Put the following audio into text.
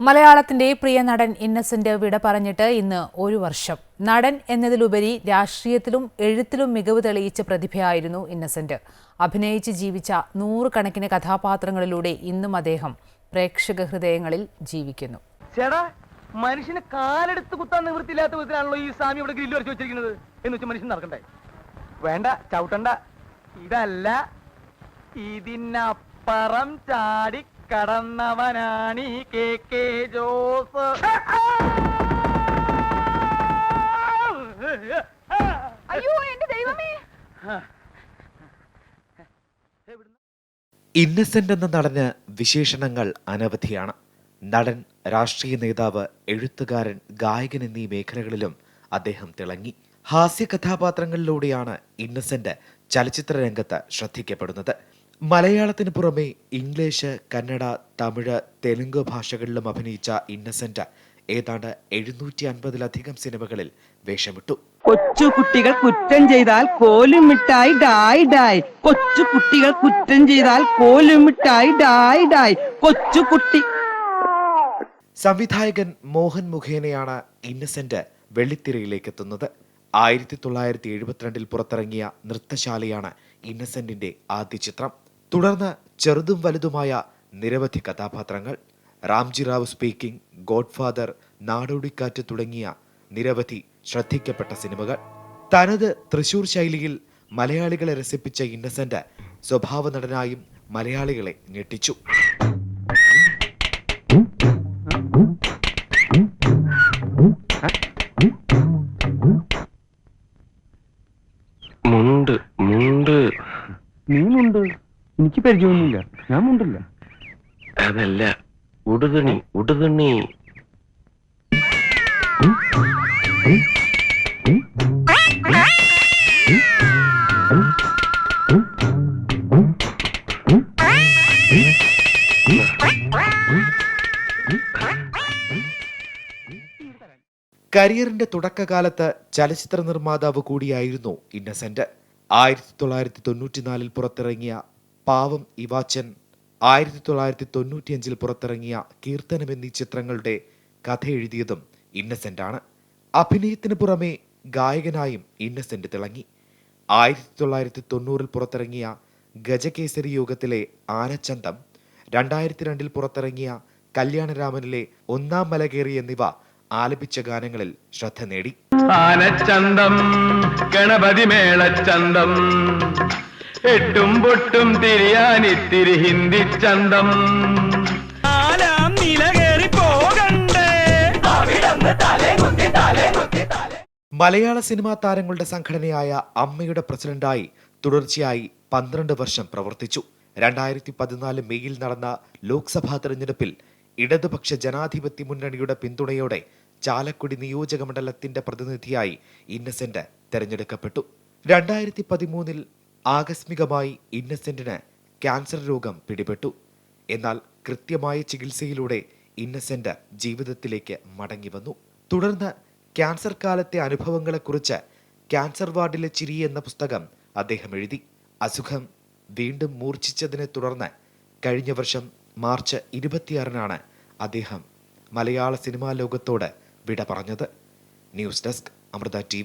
മലയാളത്തിന്റെ പ്രിയ നടൻ ഇന്നസെന്റ് വിട പറഞ്ഞിട്ട് ഇന്ന് ഒരു വർഷം. നടൻ എന്നതിലുപരി രാഷ്ട്രീയത്തിലും എഴുത്തിലും മികവ് തെളിയിച്ച പ്രതിഭയായിരുന്നു ഇന്നസെന്റ്. അഭിനയിച്ച് ജീവിച്ച നൂറുകണക്കിന് കഥാപാത്രങ്ങളിലൂടെ ഇന്നും അദ്ദേഹം പ്രേക്ഷക ഹൃദയങ്ങളിൽ ജീവിക്കുന്നു. ചേടാ മനുഷ്യന് കാലെടുത്ത് കുത്താൻ നിവൃത്തിയില്ലാത്ത വിധത്തിലാണല്ലോ ഈ സ്വാമി ഇവിടെ ഗ്രില്ല് വരച്ച് വെച്ചിരിക്കുന്നത്. എന്ന് വെച്ചാൽ മനുഷ്യൻ നടക്കണ്ടേ? വേണ്ട ചവിട്ടണ്ട. ഇതല്ല. ഇതിനപ്പുറം ചാടി കടന്നവനാണ് ഈ കെ കെ ജോസ്. അയ്യോ എന്റെ ദൈവമേ. ഇന്നസെന്റ് എന്ന നടന് വിശേഷണങ്ങൾ അനവധിയാണ്. നടൻ രാഷ്ട്രീയ നേതാവ് എഴുത്തുകാരൻ ഗായകൻ എന്നീ മേഖലകളിലും അദ്ദേഹം തിളങ്ങി. ഹാസ്യ കഥാപാത്രങ്ങളിലൂടെയാണ് ഇന്നസെന്റ് ചലച്ചിത്ര രംഗത്ത് ശ്രദ്ധിക്കപ്പെടുന്നത്. മലയാളത്തിന് പുറമെ ഇംഗ്ലീഷ് കന്നഡ തമിഴ് തെലുങ്ക് ഭാഷകളിലും അഭിനയിച്ച ഇന്നസെന്റ് ഏതാണ്ട് എഴുന്നൂറ്റി അൻപതിലധികം സിനിമകളിൽ വേഷമിട്ടു. കൊച്ചു കുട്ടികൾ കുറ്റം ചെയ്താൽ കോലും മിട്ടായി ഡായ് ഡായ്. കൊച്ചു കുട്ടികൾ കുറ്റം ചെയ്താൽ കോലും മിട്ടായി ഡായ് ഡായ്. കൊച്ചു കുട്ടി സംവിധായകൻ മോഹൻ മുഖേനയാണ് ഇന്നസെന്റ് വെള്ളിത്തിരയിലേക്ക് എത്തുന്നത് ആയിരത്തി തൊള്ളായിരത്തി എഴുപത്തിരണ്ടിൽ പുറത്തിറങ്ങിയ നൃത്തശാലയാണ് ഇന്നസെന്റിന്റെ ആദ്യ ചിത്രം. തുടർന്ന് ചെറുതും വലുതുമായ നിരവധി കഥാപാത്രങ്ങൾ റാംജി റാവു സ്പീക്കിംഗ് ഗോഡ്ഫാദർ നാടോടിക്കാറ്റ് തുടങ്ങിയ നിരവധി ശ്രദ്ധിക്കപ്പെട്ട സിനിമകൾ. തനത് തൃശൂർ ശൈലിയിൽ മലയാളികളെ രസിപ്പിച്ച ഇന്നസെന്റ് സ്വഭാവ നടനായും മലയാളികളെ ഞെട്ടിച്ചു. മുണ്ട് മുണ്ട്. നീ മുണ്ട് എനിക്ക് പരിചയമൊന്നുമില്ല. ഞാൻ മുണ്ടില്ല. അതല്ല ഉടുതുണി ഉടുതുണി. കരിയറിന്റെ തുടക്കകാലത്ത് ചലച്ചിത്ര നിർമ്മാതാവ് കൂടിയായിരുന്നു ഇന്നസെന്റ്. ആയിരത്തി തൊള്ളായിരത്തി തൊണ്ണൂറ്റിനാലിൽ പുറത്തിറങ്ങിയ പാവം ഇവാച്ചൻ ആയിരത്തി തൊള്ളായിരത്തി തൊണ്ണൂറ്റിയഞ്ചിൽ പുറത്തിറങ്ങിയ കീർത്തനം എന്നീ ചിത്രങ്ങളുടെ കഥ എഴുതിയതും ഇന്നസെന്റ് ആണ് അഭിനയത്തിന് പുറമെ ഗായകനായും ഇന്നസെന്റ് തിളങ്ങി. ആയിരത്തി തൊള്ളായിരത്തി തൊണ്ണൂറിൽ പുറത്തിറങ്ങിയ ഗജകേസരി യോഗത്തിലെ ആനച്ചന്തം രണ്ടായിരത്തി രണ്ടിൽ പുറത്തിറങ്ങിയ കല്യാണരാമനിലെ ഒന്നാം മലകേറി എന്നിവ ആലപിച്ച ഗാനങ്ങളിൽ ശ്രദ്ധ നേടി. ആനച്ചന്തം ഗണപതി മേളച്ചന്തം എട്ടും പൊട്ടും തിരിയാനിത്തിരി ഹിന്ദി ചന്തം. നാലാം നില കയറി പോകണ്ടേ? മലയാള സിനിമാ താരങ്ങളുടെ സംഘടനയായ അമ്മയുടെ പ്രസിഡന്റായി തുടർച്ചയായി പന്ത്രണ്ട് വർഷം പ്രവർത്തിച്ചു. രണ്ടായിരത്തി പതിനാല് മെയ്യിൽ നടന്ന ലോക്സഭാ തെരഞ്ഞെടുപ്പിൽ ഇടതുപക്ഷ ജനാധിപത്യ മുന്നണിയുടെ പിന്തുണയോടെ ചാലക്കുടി നിയോജക മണ്ഡലത്തിന്റെ പ്രതിനിധിയായി ഇന്നസെന്റ് തെരഞ്ഞെടുക്കപ്പെട്ടു. രണ്ടായിരത്തി പതിമൂന്നിൽ ആകസ്മികമായി ഇന്നസെന്റിന് ക്യാൻസർ രോഗം പിടിപെട്ടു. എന്നാൽ കൃത്യമായ ചികിത്സയിലൂടെ ഇന്നസെന്റ് ജീവിതത്തിലേക്ക് മടങ്ങി വന്നു. തുടർന്ന് ക്യാൻസർ കാലത്തെ അനുഭവങ്ങളെക്കുറിച്ച് ക്യാൻസർ വാർഡിലെ ചിരി എന്ന പുസ്തകം അദ്ദേഹം എഴുതി. അസുഖം വീണ്ടും മൂർച്ഛിച്ചതിനെ തുടർന്ന് കഴിഞ്ഞ വർഷം മാർച്ച് ഇരുപത്തിയാറിനാണ് അദ്ദേഹം മലയാള സിനിമാ ലോകത്തോട് വിട പറഞ്ഞത്. News desk Amrita T